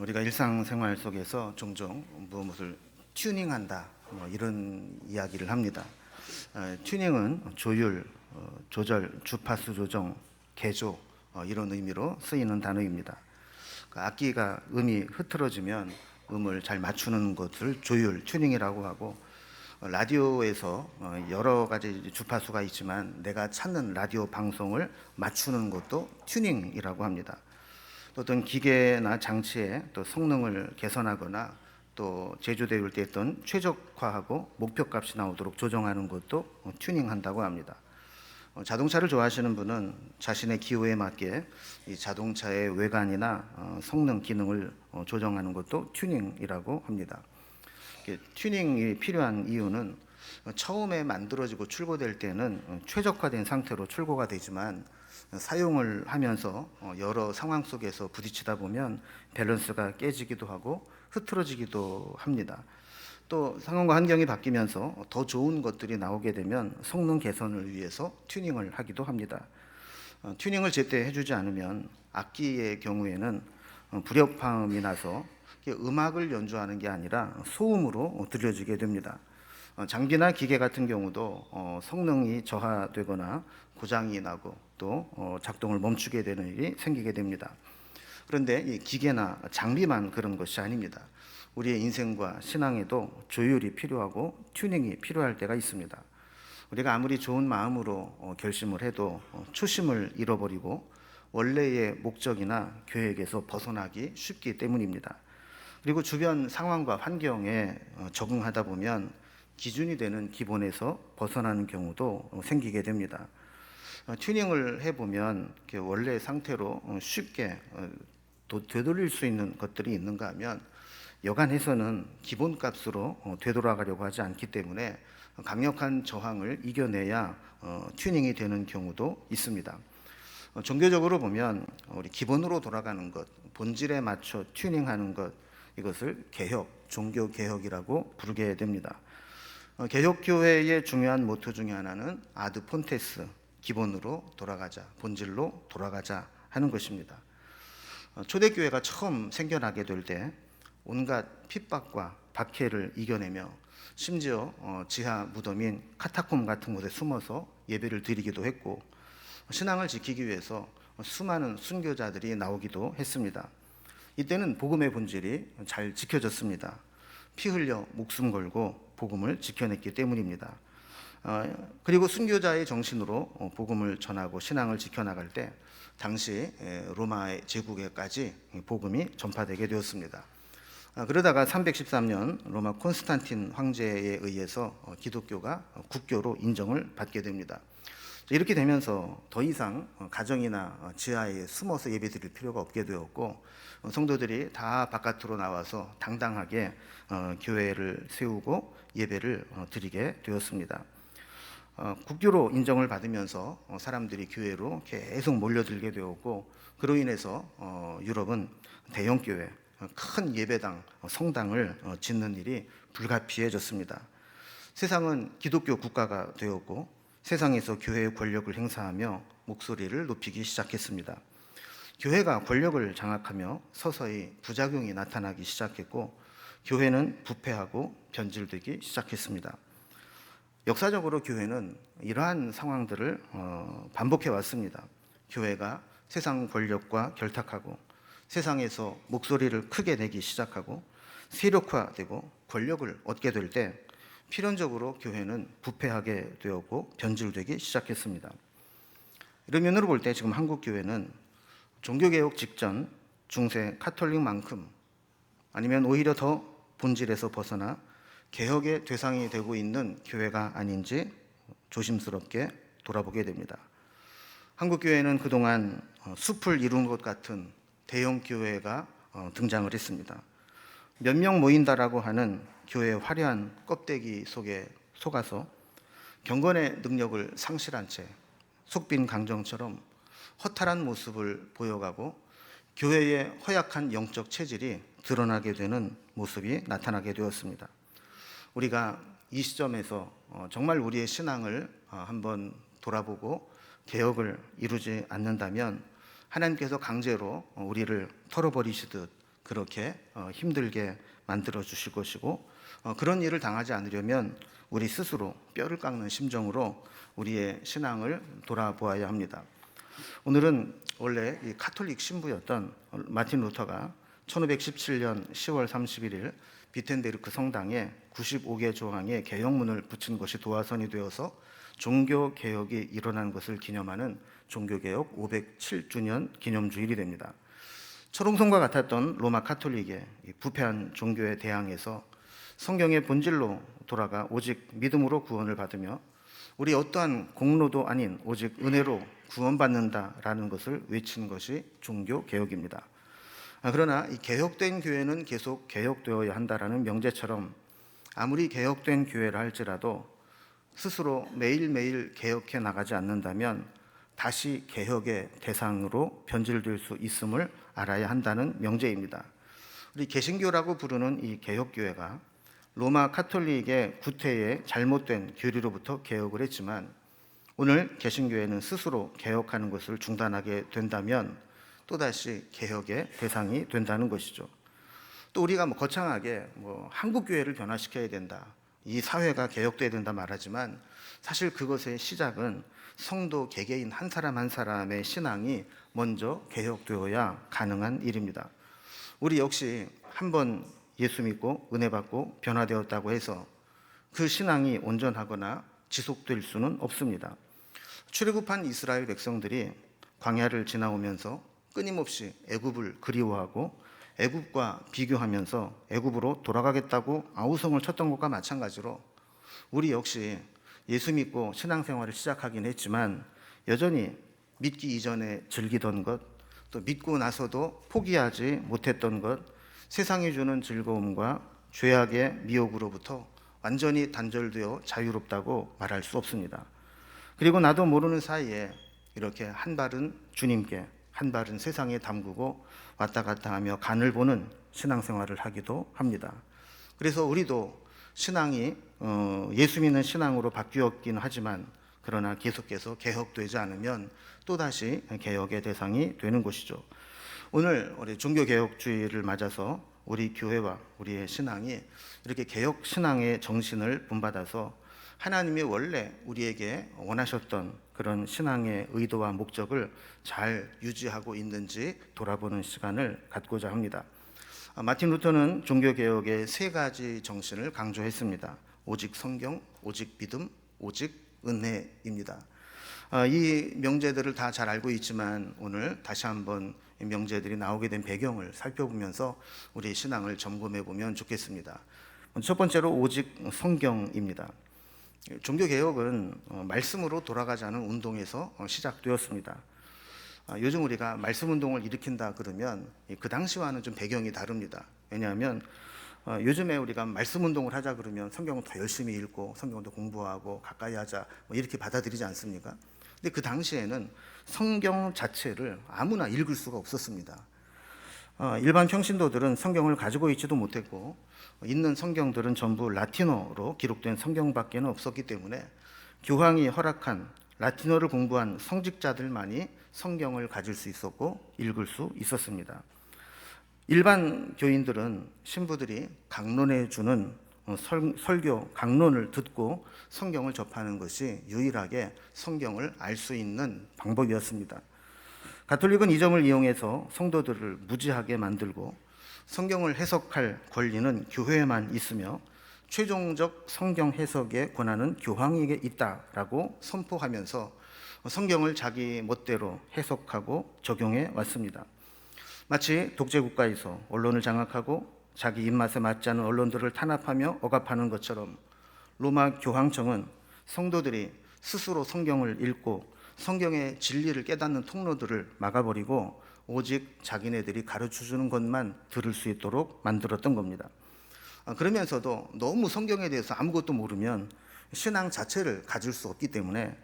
우리가 일상생활 속에서 종종 무엇을 튜닝한다 뭐 이런 이야기를 합니다. 어, 튜닝은 조율, 어, 조절, 주파수 조정, 개조 어, 이런 의미로 쓰이는 단어입니다. 그 악기가 음이 흐트러지면 음을 잘 맞추는 것을 조율, 튜닝이라고 하고 어, 라디오에서 어, 여러 가지 주파수가 있지만 내가 찾는 라디오 방송을 맞추는 것도 튜닝이라고 합니다. 또 어떤 기계나 장치의 또 성능을 개선하거나 또 제조되어 때 어떤 최적화하고 목표값이 나오도록 조정하는 것도 어, 튜닝한다고 합니다. 어, 자동차를 좋아하시는 분은 자신의 기호에 맞게 이 자동차의 외관이나 어, 성능 기능을 어, 조정하는 것도 튜닝이라고 합니다. 튜닝이 필요한 이유는 어, 처음에 만들어지고 출고될 때는 어, 최적화된 상태로 출고가 되지만 어, 사용을 하면서 어, 여러 상황 속에서 부딪히다 보면 밸런스가 깨지기도 하고 흐트러지기도 합니다. 또 상황과 환경이 바뀌면서 더 좋은 것들이 나오게 되면 성능 개선을 위해서 튜닝을 하기도 합니다. 어, 튜닝을 제때 해주지 않으면 악기의 경우에는 어, 불협화음이 나서 음악을 연주하는 게 아니라 소음으로 들려지게 됩니다. 어, 장비나 기계 같은 경우도 어, 성능이 저하되거나 고장이 나고 또 어, 작동을 멈추게 되는 일이 생기게 됩니다. 그런데 이 기계나 장비만 그런 것이 아닙니다. 우리의 인생과 신앙에도 조율이 필요하고 튜닝이 필요할 때가 있습니다. 우리가 아무리 좋은 마음으로 어, 결심을 해도 어, 초심을 잃어버리고 원래의 목적이나 계획에서 벗어나기 쉽기 때문입니다. 그리고 주변 상황과 환경에 어, 적응하다 보면 기준이 되는 기본에서 벗어나는 경우도 어, 생기게 됩니다. 어, 튜닝을 해보면 원래 상태로 어, 쉽게 되돌릴 수 있는 것들이 있는가 하면 여간해서는 기본값으로 어, 되돌아가려고 하지 않기 때문에 강력한 저항을 이겨내야 어, 튜닝이 되는 경우도 있습니다. 어, 종교적으로 보면 우리 기본으로 돌아가는 것, 본질에 맞춰 튜닝하는 것 이것을 개혁, 종교 개혁이라고 부르게 됩니다. 어, 개혁교회의 중요한 모토 중에 하나는 아드 폰테스, 기본으로 돌아가자, 본질로 돌아가자 하는 것입니다. 어, 초대교회가 처음 생겨나게 될 때 온갖 핍박과 박해를 이겨내며 심지어 어, 지하 무덤인 카타콤 같은 곳에 숨어서 예배를 드리기도 했고 신앙을 지키기 위해서 수많은 순교자들이 나오기도 했습니다. 이때는 복음의 본질이 잘 지켜졌습니다. 피 흘려 목숨 걸고 복음을 지켜냈기 때문입니다. 어, 그리고 순교자의 정신으로 어, 복음을 전하고 신앙을 지켜나갈 때 당시 에, 로마의 제국에까지 이 복음이 전파되게 되었습니다. 아, 그러다가 313년 로마 콘스탄틴 황제에 의해서 어, 기독교가 어, 국교로 인정을 받게 됩니다. 이렇게 되면서 더 이상 어, 가정이나 어, 지하에 숨어서 예배 드릴 필요가 없게 되었고 어, 성도들이 다 바깥으로 나와서 당당하게 어, 교회를 세우고 예배를 어, 드리게 되었습니다. 어, 국교로 인정을 받으면서 어, 사람들이 교회로 계속 몰려들게 되었고 그로 인해서 어, 유럽은 대형 교회, 어, 큰 예배당, 어, 성당을 어, 짓는 일이 불가피해졌습니다. 세상은 기독교 국가가 되었고 세상에서 교회의 권력을 행사하며 목소리를 높이기 시작했습니다. 교회가 권력을 장악하며 서서히 부작용이 나타나기 시작했고 교회는 부패하고 변질되기 시작했습니다. 역사적으로 교회는 이러한 상황들을 어, 반복해 왔습니다. 교회가 세상 권력과 결탁하고 세상에서 목소리를 크게 내기 시작하고 세력화되고 권력을 얻게 될 때 필연적으로 교회는 부패하게 되었고 변질되기 시작했습니다. 이런 면으로 볼 때 지금 한국 교회는 종교개혁 직전 중세 카톨릭만큼 아니면 오히려 더 본질에서 벗어나 개혁의 대상이 되고 있는 교회가 아닌지 조심스럽게 돌아보게 됩니다. 한국 교회는 그동안 어, 숲을 이룬 것 같은 대형 교회가 어, 등장을 했습니다. 몇 명 모인다라고 하는 교회의 화려한 껍데기 속에 속아서 경건의 능력을 상실한 채 속빈 강정처럼 허탈한 모습을 보여가고 교회의 허약한 영적 체질이 드러나게 되는 모습이 나타나게 되었습니다. 우리가 이 시점에서 어, 정말 우리의 신앙을 어, 한번 돌아보고 개혁을 이루지 않는다면 하나님께서 강제로 어, 우리를 털어버리시듯 그렇게 어, 힘들게 만들어 주실 것이고 어, 그런 일을 당하지 않으려면 우리 스스로 뼈를 깎는 심정으로 우리의 신앙을 돌아보아야 합니다. 오늘은 원래 이 카톨릭 신부였던 마틴 루터가 1517년 10월 31일 비텐베르크 성당에 95개 조항의 개혁문을 붙인 것이 도화선이 되어서 종교 개혁이 일어난 것을 기념하는 종교 개혁 507주년 기념 주일이 됩니다. 철옹성과 같았던 로마 카톨릭의 이 부패한 종교에 대항해서 성경의 본질로 돌아가 오직 믿음으로 구원을 받으며 우리 어떠한 공로도 아닌 오직 은혜로 구원받는다라는 것을 외친 것이 종교 개혁입니다. 아, 그러나 이 개혁된 교회는 계속 개혁되어야 한다라는 명제처럼 아무리 개혁된 교회라 할지라도 스스로 매일매일 개혁해 나가지 않는다면 다시 개혁의 대상으로 변질될 수 있음을 알아야 한다는 명제입니다. 우리 개신교라고 부르는 이 개혁교회가 로마 카톨릭의 구태의 잘못된 교리로부터 개혁을 했지만 오늘 개신교회는 스스로 개혁하는 것을 중단하게 된다면 또다시 개혁의 대상이 된다는 것이죠. 또 우리가 뭐 거창하게 뭐 한국 교회를 변화시켜야 된다. 이 사회가 개혁돼야 된다 말하지만 사실 그것의 시작은 성도 개개인 한 사람 한 사람의 신앙이 먼저 개혁되어야 가능한 일입니다. 우리 역시 한번 예수 믿고 은혜 받고 변화되었다고 해서 그 신앙이 온전하거나 지속될 수는 없습니다. 출애굽한 이스라엘 백성들이 광야를 지나오면서 끊임없이 애굽을 그리워하고 애굽과 비교하면서 애굽으로 돌아가겠다고 아우성을 쳤던 것과 마찬가지로 우리 역시 예수 믿고 신앙생활을 시작하긴 했지만 여전히 믿기 이전에 즐기던 것, 또 믿고 나서도 포기하지 못했던 것, 세상이 주는 즐거움과 죄악의 미혹으로부터 완전히 단절되어 자유롭다고 말할 수 없습니다. 그리고 나도 모르는 사이에 이렇게 한 발은 주님께, 한 발은 세상에 담그고 왔다 갔다 하며 간을 보는 신앙생활을 하기도 합니다. 그래서 우리도 신앙이 어, 예수 믿는 신앙으로 바뀌었긴 하지만 그러나 계속해서 개혁되지 않으면 또다시 개혁의 대상이 되는 것이죠. 오늘 우리 종교개혁주의를 맞아서 우리 교회와 우리의 신앙이 이렇게 개혁 신앙의 정신을 본받아서 하나님이 원래 우리에게 원하셨던 그런 신앙의 의도와 목적을 잘 유지하고 있는지 돌아보는 시간을 갖고자 합니다. 아, 마틴 루터는 종교개혁의 세 가지 정신을 강조했습니다. 오직 성경, 오직 믿음, 오직 은혜입니다. 아, 이 명제들을 다 잘 알고 있지만 오늘 다시 한번 이 명제들이 나오게 된 배경을 살펴보면서 우리 신앙을 점검해 보면 좋겠습니다. 첫 번째로 오직 성경입니다. 종교 개혁은 어, 말씀으로 돌아가자는 운동에서 어, 시작되었습니다. 아, 요즘 우리가 말씀 운동을 일으킨다 그러면 그 당시와는 좀 배경이 다릅니다. 왜냐하면 어, 요즘에 우리가 말씀 운동을 하자 그러면 성경을 더 열심히 읽고 성경도 공부하고 가까이 하자 뭐 이렇게 받아들이지 않습니까? 근데 그 당시에는 성경 자체를 아무나 읽을 수가 없었습니다. 일반 평신도들은 성경을 가지고 있지도 못했고 있는 성경들은 전부 라틴어로 기록된 성경밖에는 없었기 때문에 교황이 허락한 라틴어를 공부한 성직자들만이 성경을 가질 수 있었고 읽을 수 있었습니다. 일반 교인들은 신부들이 강론해 주는 어, 설, 설교 강론을 듣고 성경을 접하는 것이 유일하게 성경을 알 수 있는 방법이었습니다. 가톨릭은 이 점을 이용해서 성도들을 무지하게 만들고 성경을 해석할 권리는 교회에만 있으며 최종적 성경 해석의 권한은 교황에게 있다라고 선포하면서 성경을 자기 멋대로 해석하고 적용해 왔습니다. 마치 독재 국가에서 언론을 장악하고 자기 입맛에 맞지 않은 언론들을 탄압하며 억압하는 것처럼 로마 교황청은 성도들이 스스로 성경을 읽고 성경의 진리를 깨닫는 통로들을 막아버리고 오직 자기네들이 가르쳐 주는 것만 들을 수 있도록 만들었던 겁니다. 아, 그러면서도 너무 성경에 대해서 아무것도 모르면 신앙 자체를 가질 수 없기 때문에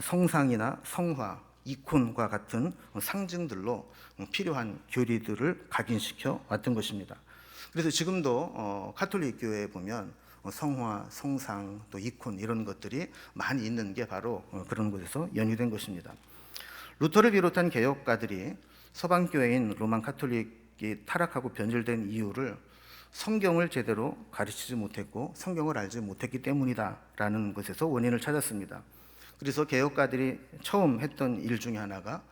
성상이나 성화, 이콘과 같은 상징들로 필요한 교리들을 각인시켜 왔던 것입니다. 그래서 지금도 어, 카톨릭 교회에 보면 성화, 성상, 또 이콘 이런 것들이 많이 있는 게 바로 어, 그런 곳에서 연유된 것입니다. 루터를 비롯한 개혁가들이 서방 교회인 로만 카톨릭 이 타락하고 변질된 이유를 성경을 제대로 가르치지 못했고 성경을 알지 못했기 때문이다라는 것에서 원인을 찾았습니다. 그래서 개혁가들이 처음 했던 일 중에 하나가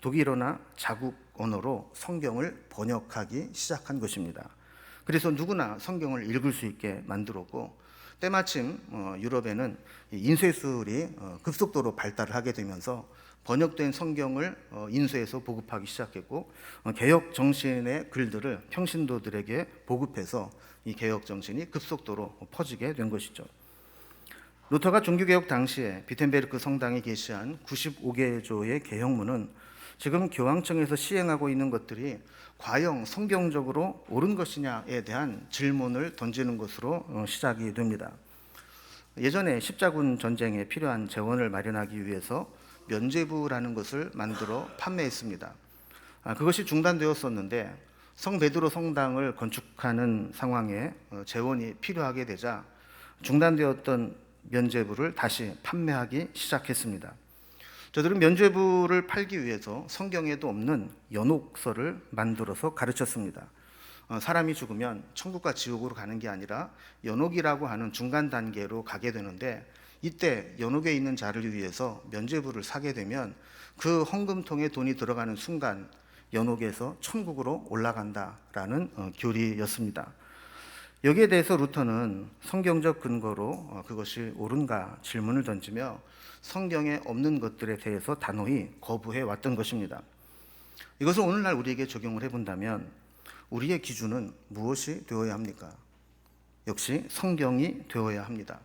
독일어나 자국 언어로 성경을 번역하기 시작한 것입니다. 그래서 누구나 성경을 읽을 수 있게 만들었고 때마침 어, 유럽에는 이 인쇄술이 어, 급속도로 발달을 하게 되면서 번역된 성경을 어, 인쇄해서 보급하기 시작했고 어, 개혁 정신의 글들을 평신도들에게 보급해서 이 개혁 정신이 급속도로 퍼지게 된 것이죠. 루터가 종교개혁 당시에 비텐베르크 성당이 게시한 95개조의 개혁문은 지금 교황청에서 시행하고 있는 것들이 과연 성경적으로 옳은 것이냐에 대한 질문을 던지는 것으로 어, 시작이 됩니다. 예전에 십자군 전쟁에 필요한 재원을 마련하기 위해서 면죄부라는 것을 만들어 판매했습니다. 아, 그것이 중단되었었는데 성 베드로 성당을 건축하는 상황에 어, 재원이 필요하게 되자 중단되었던 면죄부를 다시 판매하기 시작했습니다. 저들은 면죄부를 팔기 위해서 성경에도 없는 연옥서를 만들어서 가르쳤습니다. 어, 사람이 죽으면 천국과 지옥으로 가는 게 아니라 연옥이라고 하는 중간 단계로 가게 되는데 이때 연옥에 있는 자를 위해서 면죄부를 사게 되면 그 헌금통에 돈이 들어가는 순간 연옥에서 천국으로 올라간다라는 어, 교리였습니다. 여기에 대해서 루터는 성경적 근거로 어, 그것이 옳은가 질문을 던지며 성경에 없는 것들에 대해서 단호히 거부해 왔던 것입니다. 이것을 오늘날 우리에게 적용을 해본다면 우리의 기준은 무엇이 되어야 합니까? 역시 성경이 되어야 합니다.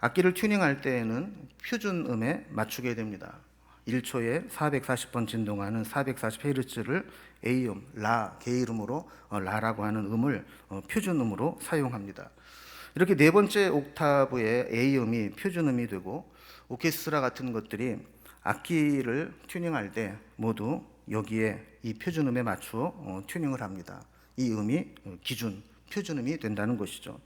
악기를 튜닝할 때에는 표준음에 맞추게 됩니다. 1초에 440번 진동하는 440Hz를 A음, 라, 게이름으로 어, 라라고 하는 음을 어, 표준음으로 사용합니다. 이렇게 네 번째 옥타브의 A음이 표준음이 되고 오케스트라 같은 것들이 악기를 튜닝할 때 모두 여기에 이 표준음에 맞추어 어, 튜닝을 합니다. 이 음이 어, 기준 표준음이 된다는 것이죠.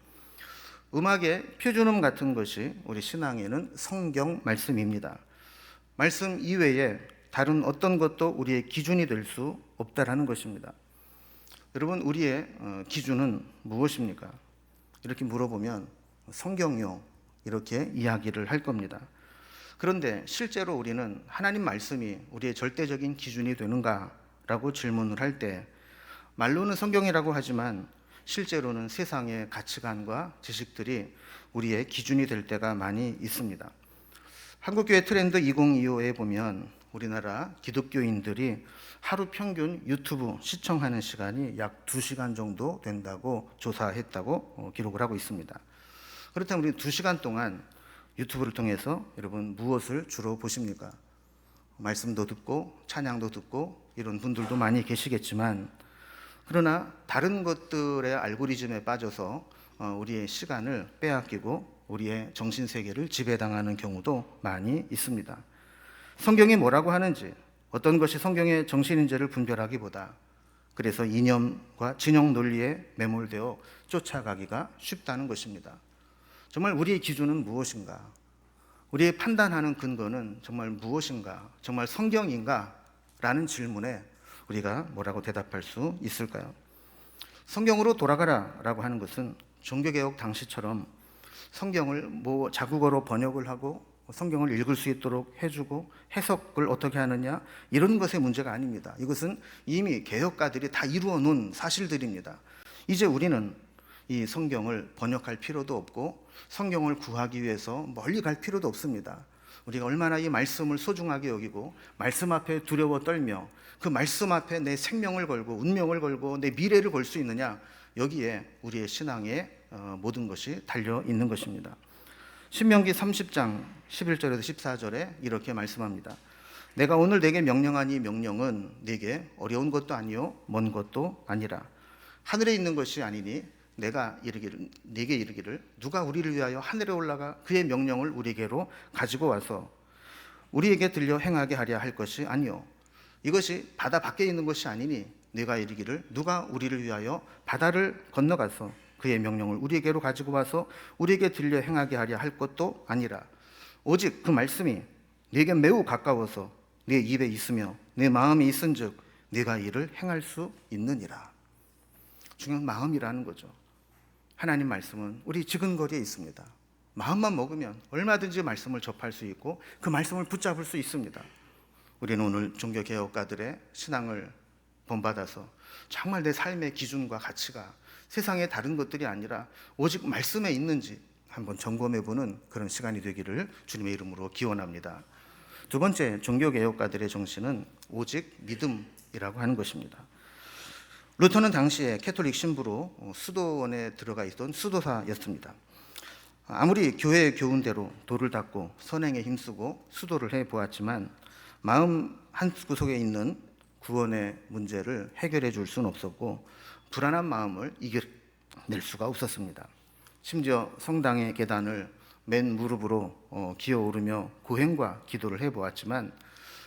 음악의 표준음 같은 것이 우리 신앙에는 성경 말씀입니다. 말씀 이외에 다른 어떤 것도 우리의 기준이 될 수 없다라는 것입니다. 여러분 우리의 어, 기준은 무엇입니까? 이렇게 물어보면 성경요 이렇게 이야기를 할 겁니다. 그런데 실제로 우리는 하나님 말씀이 우리의 절대적인 기준이 되는가라고 질문을 할 때 말로는 성경이라고 하지만 실제로는 세상의 가치관과 지식들이 우리의 기준이 될 때가 많이 있습니다. 한국교회 트렌드 2025에 보면 우리나라 기독교인들이 하루 평균 유튜브 시청하는 시간이 약 2시간 정도 된다고 조사했다고 어, 기록을 하고 있습니다. 그렇다면 우리 2시간 동안 유튜브를 통해서 여러분 무엇을 주로 보십니까? 말씀도 듣고 찬양도 듣고 이런 분들도 많이 계시겠지만 그러나 다른 것들의 알고리즘에 빠져서 어, 우리의 시간을 빼앗기고 우리의 정신 세계를 지배당하는 경우도 많이 있습니다. 성경이 뭐라고 하는지 어떤 것이 성경의 정신인지를 분별하기보다 그래서 이념과 진영 논리에 매몰되어 쫓아가기가 쉽다는 것입니다. 정말 우리의 기준은 무엇인가? 우리의 판단하는 근거는 정말 무엇인가? 정말 성경인가? 라는 질문에 우리가 뭐라고 대답할 수 있을까요? 성경으로 돌아가라 라고 하는 것은 종교개혁 당시처럼 성경을 뭐 자국어로 번역을 하고 성경을 읽을 수 있도록 해주고 해석을 어떻게 하느냐 이런 것의 문제가 아닙니다. 이것은 이미 개혁가들이 다 이루어 놓은 사실들입니다. 이제 우리는 이 성경을 번역할 필요도 없고 성경을 구하기 위해서 멀리 갈 필요도 없습니다. 우리가 얼마나 이 말씀을 소중하게 여기고 말씀 앞에 두려워 떨며 그 말씀 앞에 내 생명을 걸고 운명을 걸고 내 미래를 걸 수 있느냐 여기에 우리의 신앙의 어, 모든 것이 달려 있는 것입니다. 신명기 30장 11절에서 14절에 이렇게 말씀합니다. 내가 오늘 내게 명령한 이 명령은 내게 어려운 것도 아니요 먼 것도 아니라 하늘에 있는 것이 아니니 내가 이르기를 내게 이르기를 누가 우리를 위하여 하늘에 올라가 그의 명령을 우리에게로 가지고 와서 우리에게 들려 행하게 하려 할 것이 아니요 이것이 바다 밖에 있는 것이 아니니 내가 이르기를 누가 우리를 위하여 바다를 건너가서 그의 명령을 우리에게로 가지고 와서 우리에게 들려 행하게 하려 할 것도 아니라 오직 그 말씀이 내게 매우 가까워서 내 입에 있으며 내 마음에 있은즉 네가 이를 행할 수 있느니라. 중요한 마음이라는 거죠. 하나님 말씀은 우리 지근거리에 있습니다. 마음만 먹으면 얼마든지 말씀을 접할 수 있고 그 말씀을 붙잡을 수 있습니다. 우리는 오늘 종교 개혁가들의 신앙을 본받아서 정말 내 삶의 기준과 가치가 세상의 다른 것들이 아니라 오직 말씀에 있는지 한번 점검해 보는 그런 시간이 되기를 주님의 이름으로 기원합니다. 두 번째 종교 개혁가들의 정신은 오직 믿음이라고 하는 것입니다. 루터는 당시에 캐톨릭 신부로 어, 수도원에 들어가 있던 수도사였습니다. 아무리 교회의 교훈대로 도를 닦고 선행에 힘쓰고 수도를 해 보았지만 마음 한 구석에 있는 구원의 문제를 해결해 줄 수는 없었고 불안한 마음을 이겨낼 수가 없었습니다. 심지어 성당의 계단을 맨 무릎으로 어, 기어오르며 고행과 기도를 해 보았지만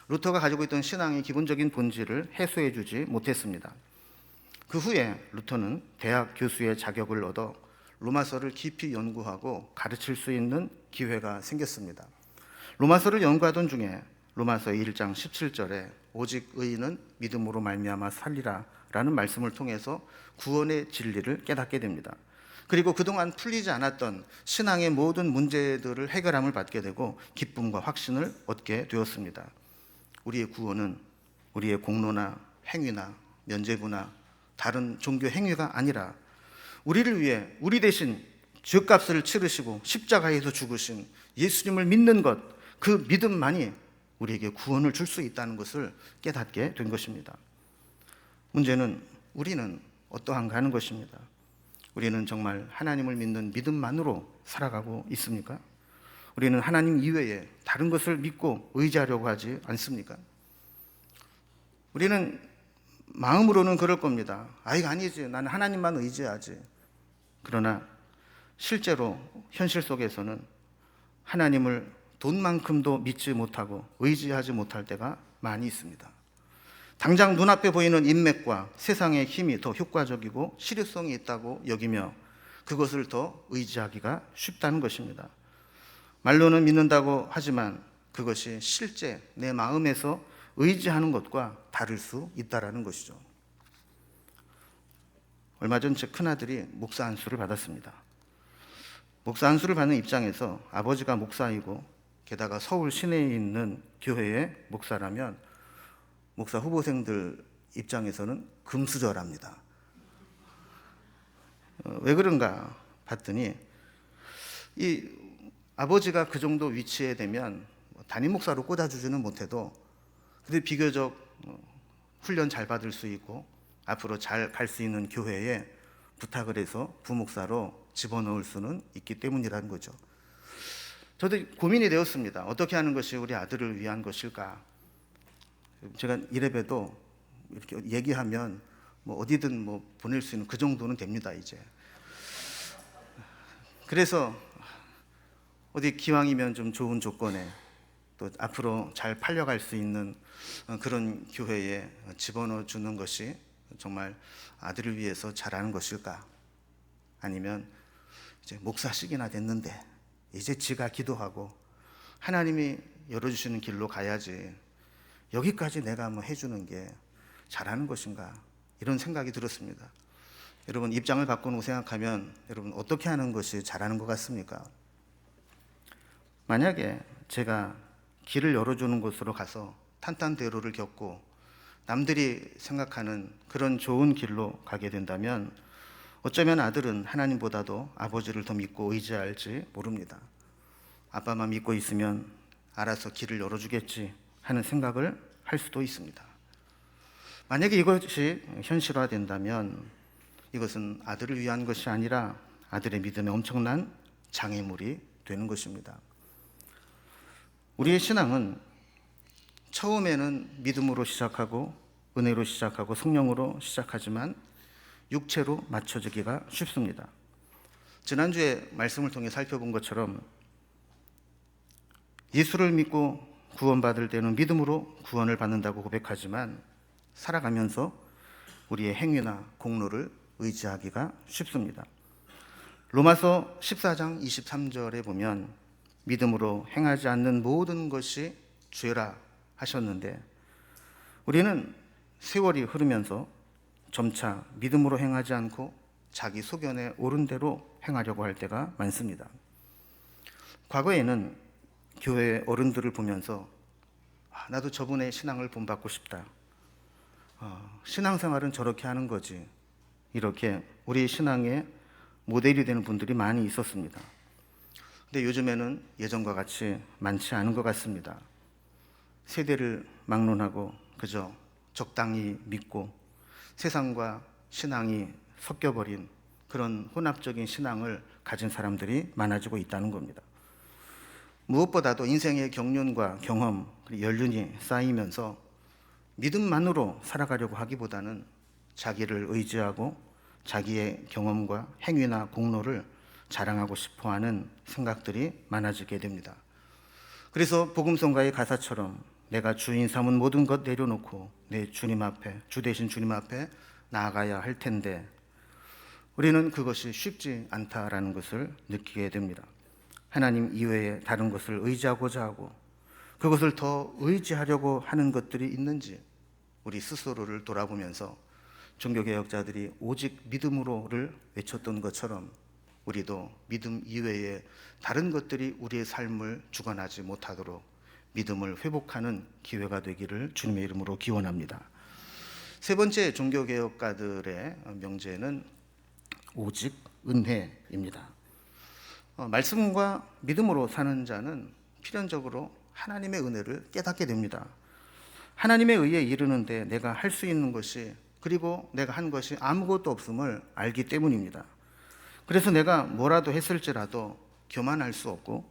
루터가 가지고 있던 신앙의 기본적인 본질을 해소해 주지 못했습니다. 그 후에 루터는 대학 교수의 자격을 얻어 로마서를 깊이 연구하고 가르칠 수 있는 기회가 생겼습니다. 로마서를 연구하던 중에 로마서 1장 17절에 오직 의인은 믿음으로 말미암아 살리라라는 말씀을 통해서 구원의 진리를 깨닫게 됩니다. 그리고 그동안 풀리지 않았던 신앙의 모든 문제들을 해결함을 받게 되고 기쁨과 확신을 얻게 되었습니다. 우리의 구원은 우리의 공로나 행위나 면제부나 다른 종교 행위가 아니라 우리를 위해 우리 대신 죄값을 치르시고 십자가에서 죽으신 예수님을 믿는 것, 그 믿음만이 우리에게 구원을 줄 수 있다는 것을 깨닫게 된 것입니다. 문제는 우리는 어떠한가 하는 것입니다. 우리는 정말 하나님을 믿는 믿음만으로 살아가고 있습니까? 우리는 하나님 이외에 다른 것을 믿고 의지하려고 하지 않습니까? 우리는 마음으로는 그럴 겁니다. 아이 아니지. 나는 하나님만 의지하지. 그러나 실제로 현실 속에서는 하나님을 돈만큼도 믿지 못하고 의지하지 못할 때가 많이 있습니다. 당장 눈앞에 보이는 인맥과 세상의 힘이 더 효과적이고 실효성이 있다고 여기며 그것을 더 의지하기가 쉽다는 것입니다. 말로는 믿는다고 하지만 그것이 실제 내 마음에서 의지하는 것과 다를 수 있다라는 것이죠. 얼마 전 제 큰아들이 목사 안수를 받았습니다. 목사 안수를 받는 입장에서 아버지가 목사이고 게다가 서울 시내에 있는 교회의 목사라면 목사 후보생들 입장에서는 금수저랍니다. 어, 왜 그런가 봤더니 이 아버지가 그 정도 위치에 되면 뭐 담임 목사로 꽂아주지는 못해도 근데 비교적 어, 훈련 잘 받을 수 있고 앞으로 잘 갈 수 있는 교회에 부탁을 해서 부목사로 집어넣을 수는 있기 때문이라는 거죠. 저도 고민이 되었습니다. 어떻게 하는 것이 우리 아들을 위한 것일까? 제가 이래봬도 이렇게 얘기하면 뭐 어디든 뭐 보낼 수 있는 그 정도는 됩니다, 이제. 그래서 어디 기왕이면 좀 좋은 조건에 또 앞으로 잘 팔려갈 수 있는 그런 교회에 집어넣어 주는 것이 정말 아들을 위해서 잘하는 것일까? 아니면 이제 목사식이나 됐는데 이제 지가 기도하고 하나님이 열어주시는 길로 가야지 여기까지 내가 뭐 해주는 게 잘하는 것인가 이런 생각이 들었습니다. 여러분 입장을 바꿔놓고 생각하면 여러분 어떻게 하는 것이 잘하는 것 같습니까? 만약에 제가 길을 열어주는 곳으로 가서 탄탄대로를 겪고 남들이 생각하는 그런 좋은 길로 가게 된다면 어쩌면 아들은 하나님보다도 아버지를 더 믿고 의지할지 모릅니다. 아빠만 믿고 있으면 알아서 길을 열어주겠지 하는 생각을 할 수도 있습니다. 만약에 이것이 현실화된다면 이것은 아들을 위한 것이 아니라 아들의 믿음에 엄청난 장애물이 되는 것입니다. 우리의 신앙은 처음에는 믿음으로 시작하고 은혜로 시작하고 성령으로 시작하지만 육체로 맞춰지기가 쉽습니다. 지난주에 말씀을 통해 살펴본 것처럼 예수를 믿고 구원받을 때는 믿음으로 구원을 받는다고 고백하지만 살아가면서 우리의 행위나 공로를 의지하기가 쉽습니다. 로마서 14장 23절에 보면 믿음으로 행하지 않는 모든 것이 죄라 하셨는데 우리는 세월이 흐르면서 점차 믿음으로 행하지 않고 자기 소견에 옳은 대로 행하려고 할 때가 많습니다. 과거에는 교회 어른들을 보면서 아, 나도 저분의 신앙을 본받고 싶다. 어, 신앙생활은 저렇게 하는 거지. 이렇게 우리 신앙의 모델이 되는 분들이 많이 있었습니다. 근데 요즘에는 예전과 같이 많지 않은 것 같습니다. 세대를 막론하고 그저 적당히 믿고 세상과 신앙이 섞여버린 그런 혼합적인 신앙을 가진 사람들이 많아지고 있다는 겁니다. 무엇보다도 인생의 경륜과 경험, 연륜이 쌓이면서 믿음만으로 살아가려고 하기보다는 자기를 의지하고 자기의 경험과 행위나 공로를 자랑하고 싶어 하는 생각들이 많아지게 됩니다. 그래서 복음성가의 가사처럼 내가 주인 삼은 모든 것 내려놓고 내 주님 앞에, 주 대신 주님 앞에 나아가야 할 텐데 우리는 그것이 쉽지 않다라는 것을 느끼게 됩니다. 하나님 이외에 다른 것을 의지하고자 하고 그것을 더 의지하려고 하는 것들이 있는지 우리 스스로를 돌아보면서 종교개혁자들이 오직 믿음으로를 외쳤던 것처럼 우리도 믿음 이외에 다른 것들이 우리의 삶을 주관하지 못하도록 믿음을 회복하는 기회가 되기를 주님의 이름으로 기원합니다. 세 번째 종교 개혁가들의 명제는 오직 은혜입니다. 어, 말씀과 믿음으로 사는 자는 필연적으로 하나님의 은혜를 깨닫게 됩니다. 하나님에 의해 이르는데 내가 할 수 있는 것이 그리고 내가 한 것이 아무것도 없음을 알기 때문입니다. 그래서 내가 뭐라도 했을지라도 교만할 수 없고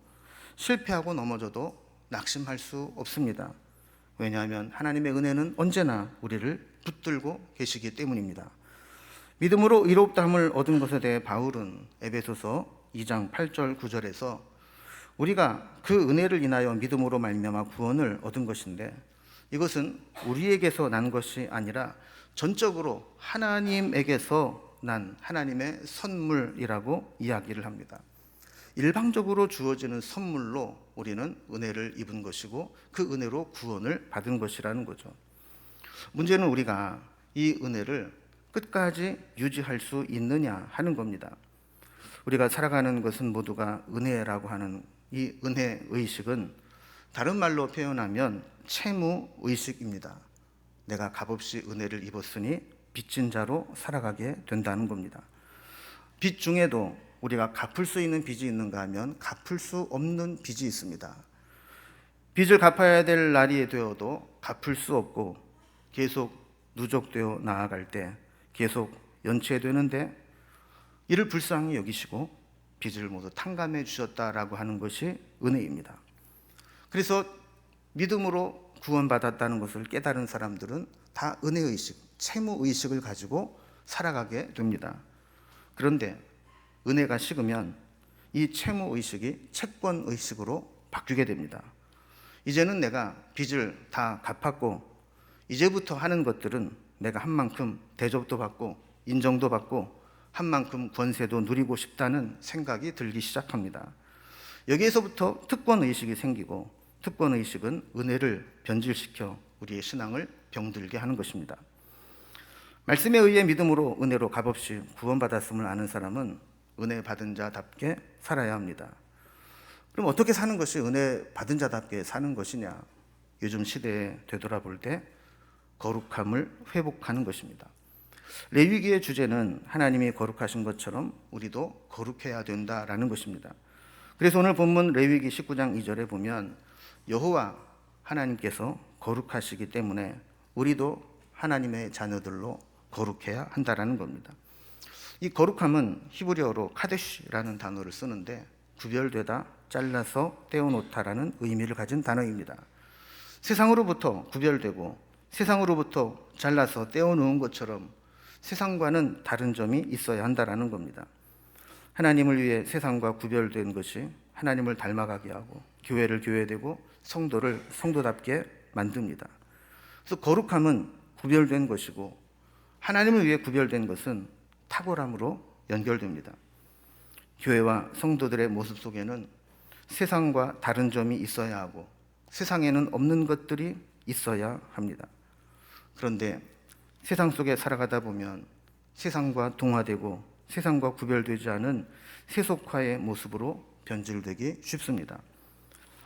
실패하고 넘어져도 낙심할 수 없습니다. 왜냐하면 하나님의 은혜는 언제나 우리를 붙들고 계시기 때문입니다. 믿음으로 이롭다함을 얻은 것에 대해 바울은 에베소서 2장 8절 9절에서 우리가 그 은혜를 인하여 믿음으로 말미암아 구원을 얻은 것인데 이것은 우리에게서 난 것이 아니라 전적으로 하나님에게서 난 하나님의 선물이라고 이야기를 합니다. 일방적으로 주어지는 선물로 우리는 은혜를 입은 것이고 그 은혜로 구원을 받은 것이라는 거죠. 문제는 우리가 이 은혜를 끝까지 유지할 수 있느냐 하는 겁니다. 우리가 살아가는 것은 모두가 은혜라고 하는 이 은혜 의식은 다른 말로 표현하면 채무 의식입니다. 내가 값없이 은혜를 입었으니 빚진 자로 살아가게 된다는 겁니다. 빚 중에도 우리가 갚을 수 있는 빚이 있는가 하면 갚을 수 없는 빚이 있습니다. 빚을 갚아야 될 날이 되어도 갚을 수 없고 계속 누적되어 나아갈 때 계속 연체되는데 이를 불쌍히 여기시고 빚을 모두 탕감해 주셨다라고 하는 것이 은혜입니다. 그래서 믿음으로 구원받았다는 것을 깨달은 사람들은 다 은혜의식, 채무의식을 가지고 살아가게 됩니다. 그런데 은혜가 식으면 이 채무 의식이 채권 의식으로 바뀌게 됩니다. 이제는 내가 빚을 다 갚았고, 이제부터 하는 것들은 내가 한 만큼 대접도 받고, 인정도 받고, 한 만큼 권세도 누리고 싶다는 생각이 들기 시작합니다. 여기에서부터 특권 의식이 생기고, 특권 의식은 은혜를 변질시켜 우리의 신앙을 병들게 하는 것입니다. 말씀에 의해 믿음으로 은혜로 값없이 구원받았음을 아는 사람은 은혜 받은 자답게 살아야 합니다. 그럼 어떻게 사는 것이 은혜 받은 자답게 사는 것이냐? 요즘 시대에 되돌아볼 때 거룩함을 회복하는 것입니다. 레위기의 주제는 하나님이 거룩하신 것처럼 우리도 거룩해야 된다라는 것입니다. 그래서 오늘 본문 레위기 19장 2절에 보면 여호와 하나님께서 거룩하시기 때문에 우리도 하나님의 자녀들로 거룩해야 한다라는 겁니다. 이 거룩함은 히브리어로 카데시라는 단어를 쓰는데 구별되다, 잘라서 떼어놓다라는 의미를 가진 단어입니다. 세상으로부터 구별되고 세상으로부터 잘라서 떼어놓은 것처럼 세상과는 다른 점이 있어야 한다라는 겁니다. 하나님을 위해 세상과 구별된 것이 하나님을 닮아가게 하고 교회를 교회되고 성도를 성도답게 만듭니다. 그래서 거룩함은 구별된 것이고 하나님을 위해 구별된 것은 탁월함으로 연결됩니다. 교회와 성도들의 모습 속에는 세상과 다른 점이 있어야 하고 세상에는 없는 것들이 있어야 합니다. 그런데 세상 속에 살아가다 보면 세상과 동화되고 세상과 구별되지 않은 세속화의 모습으로 변질되기 쉽습니다.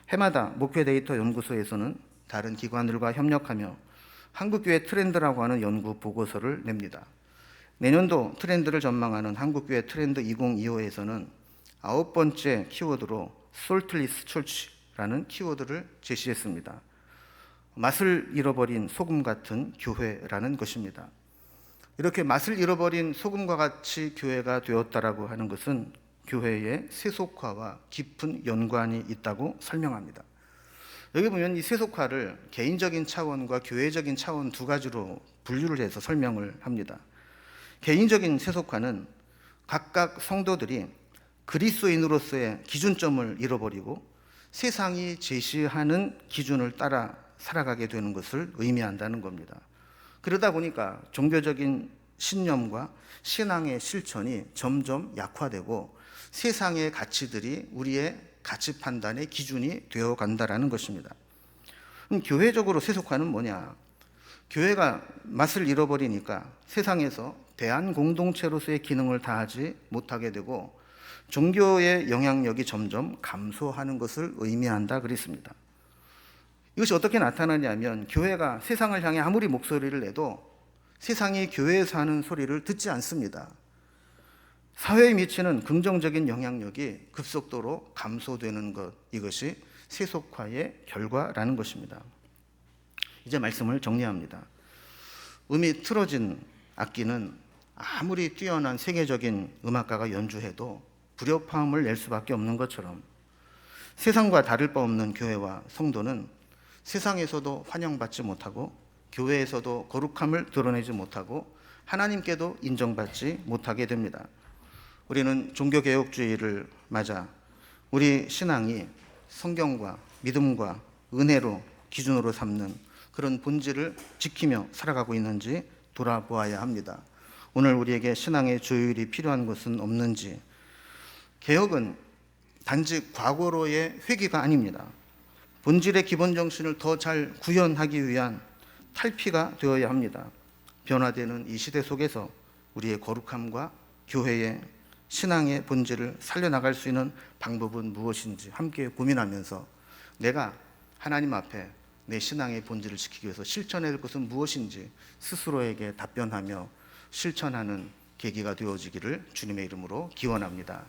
해마다 목표 데이터 연구소에서는 다른 기관들과 협력하며 한국교회 트렌드라고 하는 연구 보고서를 냅니다. 내년도 트렌드를 전망하는 한국교회 트렌드 2025에서는 아홉 번째 키워드로 솔트리스 철치라는 키워드를 제시했습니다. 맛을 잃어버린 소금 같은 교회라는 것입니다. 이렇게 맛을 잃어버린 소금과 같이 교회가 되었다라고 하는 것은 교회의 세속화와 깊은 연관이 있다고 설명합니다. 여기 보면 이 세속화를 개인적인 차원과 교회적인 차원 두 가지로 분류를 해서 설명을 합니다. 개인적인 세속화는 각각 성도들이 그리스도인으로서의 기준점을 잃어버리고 세상이 제시하는 기준을 따라 살아가게 되는 것을 의미한다는 겁니다. 그러다 보니까 종교적인 신념과 신앙의 실천이 점점 약화되고 세상의 가치들이 우리의 가치 판단의 기준이 되어 간다라는 것입니다. 그럼 교회적으로 세속화는 뭐냐? 교회가 맛을 잃어버리니까 세상에서 대한 공동체로서의 기능을 다하지 못하게 되고 종교의 영향력이 점점 감소하는 것을 의미한다 그랬습니다. 이것이 어떻게 나타나냐면 교회가 세상을 향해 아무리 목소리를 내도 세상이 교회에서 하는 소리를 듣지 않습니다. 사회에 미치는 긍정적인 영향력이 급속도로 감소되는 것 이것이 세속화의 결과라는 것입니다. 이제 말씀을 정리합니다. 음이 틀어진 악기는 아무리 뛰어난 세계적인 음악가가 연주해도 불협화음을 낼 수밖에 없는 것처럼 세상과 다를 바 없는 교회와 성도는 세상에서도 환영받지 못하고 교회에서도 거룩함을 드러내지 못하고 하나님께도 인정받지 못하게 됩니다. 우리는 종교개혁주의를 맞아 우리 신앙이 성경과 믿음과 은혜로 기준으로 삼는 그런 본질을 지키며 살아가고 있는지 돌아보아야 합니다. 오늘 우리에게 신앙의 조율이 필요한 것은 없는지 개혁은 단지 과거로의 회귀가 아닙니다. 본질의 기본 정신을 더 잘 구현하기 위한 탈피가 되어야 합니다. 변화되는 이 시대 속에서 우리의 거룩함과 교회의 신앙의 본질을 살려나갈 수 있는 방법은 무엇인지 함께 고민하면서 내가 하나님 앞에 내 신앙의 본질을 지키기 위해서 실천해야 될 것은 무엇인지 스스로에게 답변하며 실천하는 계기가 되어지기를 주님의 이름으로 기원합니다.